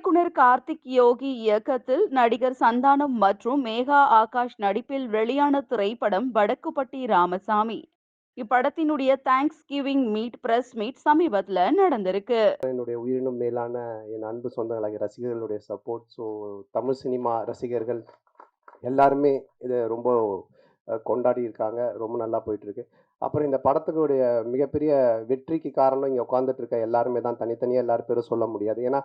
இயக்குனர் கார்த்திக் யோகி இயக்கத்தில் நடிகர் சந்தானம் மற்றும் மேகா ஆகாஷ் நடிப்பில் வெளியான திரைப்படம் Vadakkupatti Ramasamy. இப்படத்தினுடைய thanks giving meet press meet சமீபத்துல நடந்திருக்கு. என்னுடைய உயிரினும் மேலான என் அன்பு சொந்தங்களாகிய ரசிகர்களுடைய சப்போர்ட் ஸோ தமிழ் சினிமா ரசிகர்கள் எல்லாருமே இதை ரொம்ப கொண்டாடி இருக்காங்க. ரொம்ப நல்லா போயிட்டுருக்கு. அப்புறம் இந்த படத்துக்குடைய மிகப்பெரிய வெற்றிக்கு காரணம் இங்கே உட்காந்துட்டு இருக்க எல்லாருமே தான். தனித்தனியாக எல்லாரும் பேரும் சொல்ல முடியாது. ஏன்னா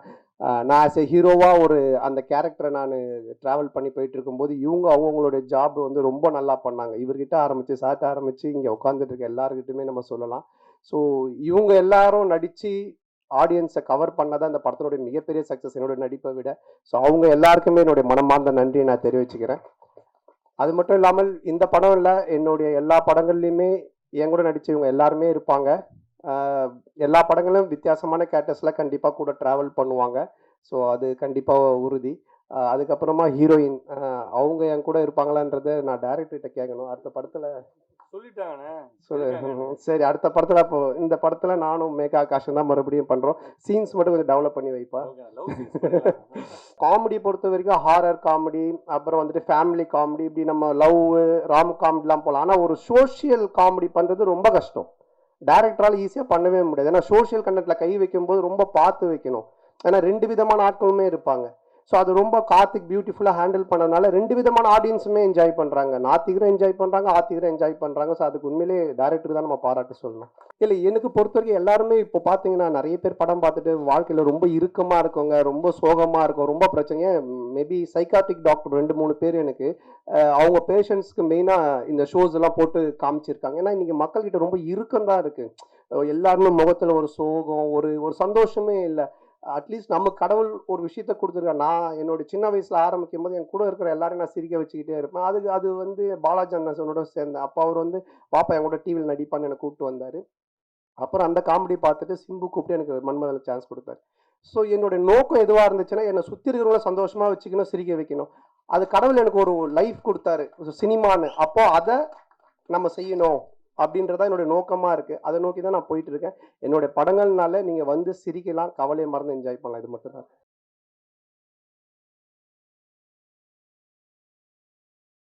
நான் ஆஸ் எ ஹீரோவாக ஒரு அந்த கேரக்டரை நான் ட்ராவல் பண்ணி போயிட்டு இருக்கும்போது இவங்க அவங்கவுங்களுடைய ஜாப் வந்து ரொம்ப நல்லா பண்ணாங்க. இவர்கிட்ட ஆரம்பித்து சாட்ட ஆரம்பித்து இங்கே உட்காந்துட்டு இருக்க எல்லாருக்கிட்டுமே நம்ம சொல்லலாம். ஸோ இவங்க எல்லாரும் நடித்து ஆடியன்ஸை கவர் பண்ணதான் இந்த படத்தினுடைய மிகப்பெரிய சக்ஸஸ் என்னோட நடிப்பை விட. ஸோ அவங்க எல்லாருக்குமே என்னுடைய மனமார்ந்த நன்றியை நான் தெரிவிச்சுக்கிறேன். அது மட்டும் இல்லாமல் இந்த படம் இல்லை என்னுடைய எல்லா படங்கள்லையுமே என் கூட நடித்தவங்க எல்லாருமே இருப்பாங்க. எல்லா படங்களும் வித்தியாசமான கேரக்டர்ஸில் கண்டிப்பாக கூட ட்ராவல் பண்ணுவாங்க. ஸோ அது கண்டிப்பாக உறுதி. அதுக்கப்புறமா ஹீரோயின் அவங்க என் கூட இருப்பாங்களான்றதை நான் டேரக்டர்கிட்ட கேட்கணும் அடுத்த படத்தில் சரி அடுத்த படத்தில் அப்போ இந்த படத்தில் நானும் மேகா ஆகாஷும் தான் மறுபடியும் பண்ணுறோம் சீன்ஸ் மட்டும் கொஞ்சம் டெவலப் பண்ணி வைப்பா. காமெடி பொறுத்த வரைக்கும் ஹாரர் காமெடி அப்புறம் வந்துட்டு ஃபேமிலி காமெடி இப்படி நம்ம லவ் ராம் காமெடிலாம் போகலாம் ஆனால் ஒரு சோஷியல் காமெடி பண்ணுறது ரொம்ப கஷ்டம். டேரக்டரால் ஈஸியாக பண்ணவே முடியாது. ஏன்னா சோஷியல் கண்டென்ட்டில் கை வைக்கும்போது ரொம்ப பார்த்து வைக்கணும். ஏன்னா ரெண்டு விதமான ஆட்களுமே இருப்பாங்க. ஸோ அது ரொம்ப கார்த்திக் பியூட்டிஃபுல்லாக ஹேண்டில் பண்ணதுனால ரெண்டு விதமான ஆடியன்ஸுமே என்ஜாய் பண்ணுறாங்க நாத்திகரும் என்ஜாய் பண்ணுறாங்க ஆத்திகரும் என்ஜாய் பண்ணுறாங்க ஸோ அதுக்கு உண்மையிலே டேரக்டர் தான் நம்ம பாராட்டு சொல்லணும். இல்லை எனக்கு பொறுத்த வரைக்கும் எல்லாருமே இப்போ பார்த்தீங்கன்னா நிறைய பேர் படம் பார்த்துட்டு வாழ்க்கையில் ரொம்ப இறுக்கமாக இருக்கவங்க ரொம்ப சோகமாக இருக்கும் ரொம்ப பிரச்சனையே மேபி சைக்காட்டிக் டாக்டர் ரெண்டு மூணு பேர் எனக்கு அவங்க பேஷண்ட்ஸ்க்கு மெயினாக இந்த ஷோஸ் எல்லாம் போட்டு காமிச்சிருக்காங்க. ஏன்னா இன்றைக்கி மக்கள்கிட்ட ரொம்ப இறுக்கம் தான் இருக்குது எல்லாருமே முகத்தில் ஒரு சோகம் ஒரு ஒரு சந்தோஷமே இல்லை. அட்லீஸ்ட் நம்ம கடவுள் ஒரு விஷயத்த கொடுத்துருக்கேன் நான் என்னோட சின்ன வயசுல ஆரம்பிக்கும் போது என் கூட இருக்கிற எல்லாரையும் நான் சிரிக்க வச்சுக்கிட்டே இருப்பேன். அதுக்கு அது வந்து பாலாஜி அண்ணனோட சேர்ந்தேன் அப்போ அவர் வந்து பாப்பா என் கூட டிவியில் நடிப்பான்னு எனக்கு கூப்பிட்டு வந்தார். அப்புறம் அந்த காமெடி பார்த்துட்டு சிம்பு கூப்பிட்டு எனக்கு மன்மதில் சான்ஸ் கொடுத்தாரு. ஸோ என்னோட நோக்கம் எதுவாக இருந்துச்சுன்னா என்னை சுற்றி இருக்கிறவங்கள சந்தோஷமாக வச்சுக்கணும் சிரிக்க வைக்கணும். அது கடவுள் எனக்கு ஒரு லைஃப் கொடுத்தாரு. சினிமான்னு அப்போ அதை நம்ம செய்யணும். அப்படின்றதா என்னுடைய நோக்கமாக இருக்குது அதை நோக்கி தான் நான் போயிட்டு இருக்கேன். என்னுடைய படங்கள்னால நீங்கள் வந்து சிரிக்கலாம் கவலையை மறந்து என்ஜாய் பண்ணலாம். இது மட்டும் தான்